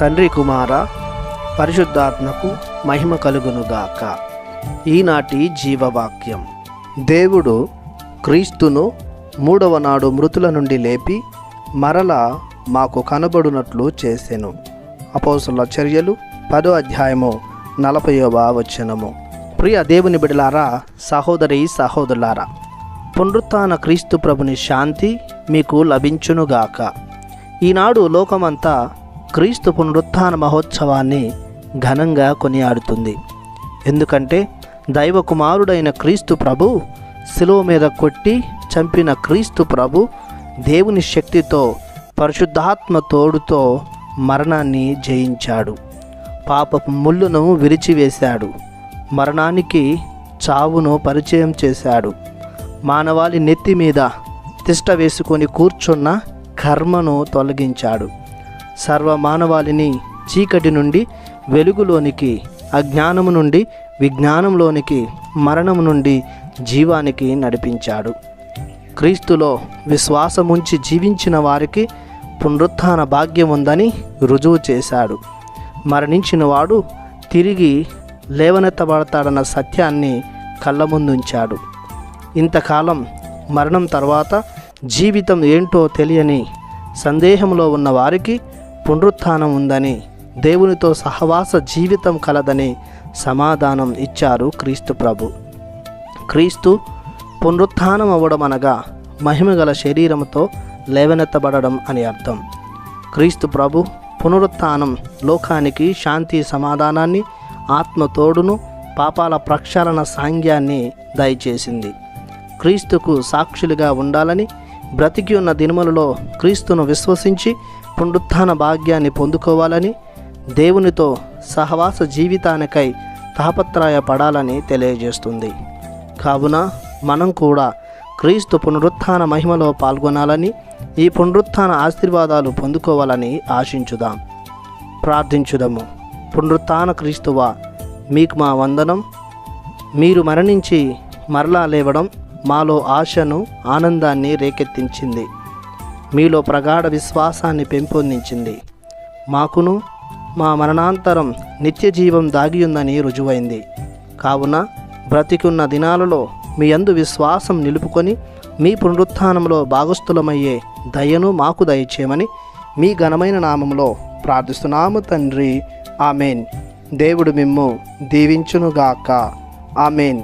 తండ్రి కుమార పరిశుద్ధాత్మకు మహిమ కలుగునుగాక. ఈనాటి జీవవాక్యం. దేవుడు క్రీస్తును మూడవ నాడు మృతుల నుండి లేపి మరల మాకు కనబడునట్లు చేసెను. అపోసుల చర్యలు పదో అధ్యాయము నలభైవ వచనము. ప్రియ దేవుని బిడలారా సహోదరి సహోదరులారా పునరుత్న క్రీస్తు ప్రభుని శాంతి మీకు లభించునుగాక. ఈనాడు లోకమంతా క్రీస్తు పునరుత్థాన మహోత్సవాన్ని ఘనంగా కొనియాడుతుంది. ఎందుకంటే దైవ కుమారుడైన క్రీస్తు ప్రభు శిలువ మీద కొట్టి చంపిన క్రీస్తు ప్రభు దేవుని శక్తితో పరిశుద్ధాత్మ తోడుతో మరణాన్ని జయించాడు. పాపపు ముళ్ళును విరిచివేశాడు. మరణానికి చావును పరిచయం చేశాడు. మానవాళి నెత్తి మీద తిష్ట వేసుకొని కూర్చున్న కర్మను తొలగించాడు. సర్వమానవాళిని చీకటి నుండి వెలుగులోనికి అజ్ఞానము నుండి విజ్ఞానంలోనికి మరణము నుండి జీవానికి నడిపించాడు. క్రీస్తులో విశ్వాసముంచి జీవించిన వారికి పునరుత్థాన భాగ్యం ఉందని రుజువు చేశాడు. మరణించిన వాడు తిరిగి లేవనెత్తబడతాడన్న సత్యాన్ని కళ్ళ ముందుంచాడు ఇంతకాలం మరణం తర్వాత జీవితం ఏంటో తెలియని సందేహంలో ఉన్న వారికి పునరుత్థానం ఉందని దేవునితో సహవాస జీవితం కలదని సమాధానం ఇచ్చారు క్రీస్తు ప్రభు. క్రీస్తు పునరుత్థానం అవ్వడం అనగా మహిమగల శరీరంతో లేవనెత్తబడడం అని అర్థం. క్రీస్తు ప్రభు పునరుత్థానం లోకానికి శాంతి సమాధానాన్ని ఆత్మతోడును పాపాల ప్రక్షాళన సాంగ్యాన్ని దయచేసింది. క్రీస్తుకు సాక్షులుగా ఉండాలని బ్రతికి ఉన్న దినములలో క్రీస్తును విశ్వసించి పునరుత్థాన భాగ్యాన్ని పొందుకోవాలని దేవునితో సహవాస జీవితానికై తాపత్రయ పడాలని తెలియజేస్తుంది. కావున మనం కూడా క్రీస్తు పునరుత్థాన మహిమలో పాల్గొనాలని ఈ పునరుత్థాన ఆశీర్వాదాలు పొందుకోవాలని ఆశించుదాం. ప్రార్థించుదాము. పునరుత్థాన క్రీస్తువా మీకు మా వందనం. మీరు మరణించి మరలా లేవడం మాలో ఆశను ఆనందాన్ని రేకెత్తించింది. మీలో ప్రగాఢ విశ్వాసాన్ని పెంపొందించింది. మాకును మా మరణాంతరం నిత్య జీవం దాగి ఉందని రుజువైంది. కావున బ్రతికున్న దినాలలో మీ అందు విశ్వాసం నిలుపుకొని మీ పునరుత్థానంలో భాగస్థులమయ్యే దయను మాకు దయచేయమని మీ ఘనమైన నామంలో ప్రార్థిస్తున్నాము తండ్రి. ఆమెన్. దేవుడు మిమ్ము దీవించునుగాక. ఆమెన్.